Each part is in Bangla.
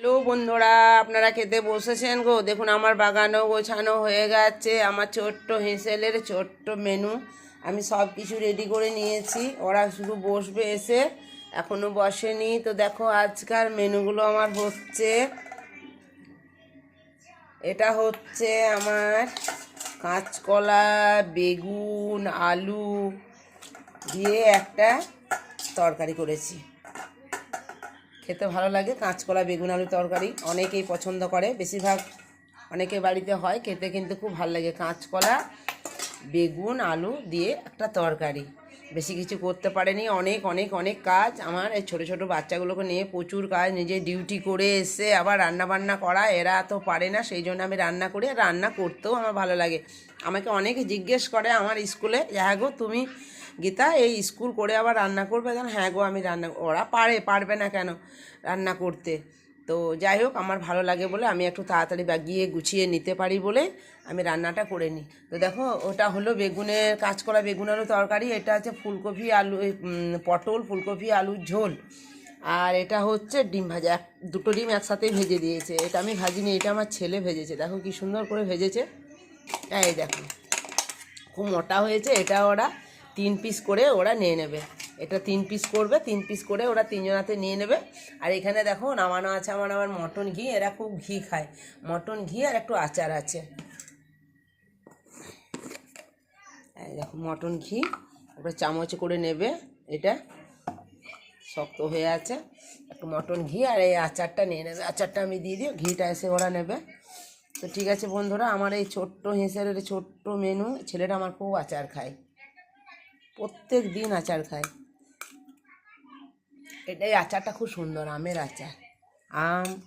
হ্যালো বন্ধুরা, আপনারা খেতে বসেছেন গো? দেখুন, আমার বাগানও গোছানো হয়ে গেছে। আমার ছোট্ট হেঁসেলের ছোট্ট মেনু। আমি সব কিছু রেডি করে নিয়েছি। ওরা শুধু বসবে এসে এখনও বসেনি। তো দেখো আজকাল মেনুগুলো আমার হচ্ছে। এটা হচ্ছে আমার কাঁচকলা, বেগুন, আলু দিয়ে একটা তরকারি করেছি। খেতে ভালো লাগে। কাঁচকলা বেগুন আলু তরকারি অনেকেই পছন্দ করে। বেশিরভাগ অনেকে বাড়িতে হয় খেতে কিন্তু খুব ভালো লাগে। কাঁচকলা বেগুন আলু দিয়ে একটা তরকারি। বেশি কিছু করতে পারেনি। অনেক অনেক অনেক কাজ। আমার এই ছোটো ছোটো বাচ্চাগুলোকে নিয়ে প্রচুর কাজ। নিজে ডিউটি করে এসে আবার রান্না বান্না করা এরা তো পারে না। সেই জন্য আমি রান্না করি আর রান্না করতেও আমার ভালো লাগে। আমাকে অনেকে জিজ্ঞেস করে আমার স্কুলে যে, গো তুমি গীতা এই স্কুল করে আবার রান্না করবে যেন হ্যাঁ গো, আমি রান্না, ওরা পারে, পারবে না কেন রান্না করতে? তো যাই হোক, আমার ভালো লাগে বলে আমি একটু তাড়াতাড়ি বাগিয়ে গুছিয়ে নিতে পারি বলে আমি রান্নাটা করে নিই। তো দেখো, ওটা হলো বেগুনের, কাঁচকলা বেগুন আলু তরকারি, এটা হচ্ছে ফুলকপি আলু পটল, ফুলকপি, আলুর ঝোল। আর এটা হচ্ছে ডিম ভাজা, এক, দুটো ডিম একসাথেই ভেজে দিয়েছে। এটা আমি ভাজিনি, এটা আমার ছেলে ভেজেছে। দেখো কি সুন্দর করে ভেজেছে। এই দেখো, খুব মোটা হয়েছে, এটা ওরা তিন পিস করে ওরা নিয়ে নেবে। এটা তিন পিস করবে, তিন পিস করে ওরা তিনজনাতে নিয়ে নেবে। আর এখানে দেখো নামানো আছে আমার আমার মটন ঘি, এরা খুব ঘি খায়। মটন ঘি আর একটু আচার আছে। দেখো মটন ঘি ওটা চামচ করে নেবে, এটা শক্ত হয়ে আছে। একটু মটন ঘি আর এই আচারটা নিয়ে নেবে। আচারটা আমি দিয়ে দিই, ঘিটা এসে ওরা নেবে। তো ঠিক আছে বন্ধুরা, আমার এই ছোট্ট হেঁসের ছোট্ট মেনু ছেলেটা আমার খুব আচার খায়। প্রত্যেক দিন আচার খায়। এটাই আচারটা খুব সুন্দর, আমের আচার। আম,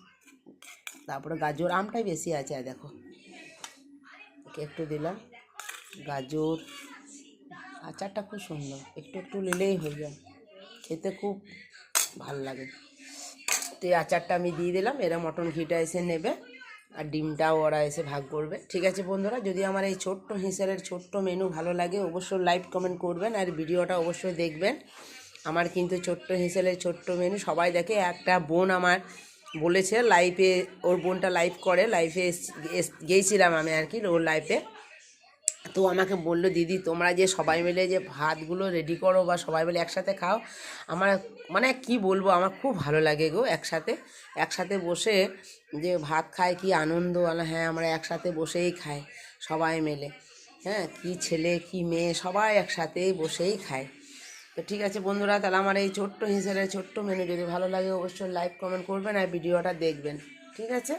তারপরে গাজর, আমটাই বেশি আছে দেখো। একে একটু দিলাম। গাজর, আচারটা খুব সুন্দর। একটু একটু নিলেই হয়ে যায়। খেতে খুব ভালো লাগে। তো এই আচারটা আমি দিয়ে দিলাম। এরা মটন ঘিটা এসে নেবে। আর ডিমটাও ওরা এসে ভাগ করবে। ঠিক আছে বন্ধুরা, যদি আমার এই ছোট্ট হিসারের ছোট্ট মেনু ভালো লাগে, অবশ্যই লাইক কমেন্ট করবেন আর ভিডিওটা অবশ্যই দেখবেন। আমার কিন্তু ছোট্ট হিসেলের ছোট্ট মেনু সবাই দেখে। একটা বোন আমার বলেছে লাইফে ওর বোনটা লাইভ করে। লাইফে গিয়েছিলাম আমি আর কি ওর লাইফে তো আমাকে বলল, দিদি, তোমরা যে সবাই মিলে যে ভাতগুলো রেডি করো বা সবাই মিলে একসাথে খাও, আমার মানে কি বলব, আমার খুব ভালো লাগে গো একসাথে। একসাথে বসে যে ভাত খায়, কি আনন্দ হ্যাঁ আমরা একসাথে বসেই খাই সবাই মিলে। হ্যাঁ কি ছেলে, কি মেয়ে, সবাই একসাথেই বসেই খায়। তো ঠিক আছে বন্ধুরা, তাহলে আমার এই ছোট্ট হিসেবে, ছোট্ট মেনু যদি ভালো লাগে, অবশ্যই লাইক কমেন্ট করবেন আর ভিডিওটা দেখবেন। ঠিক আছে?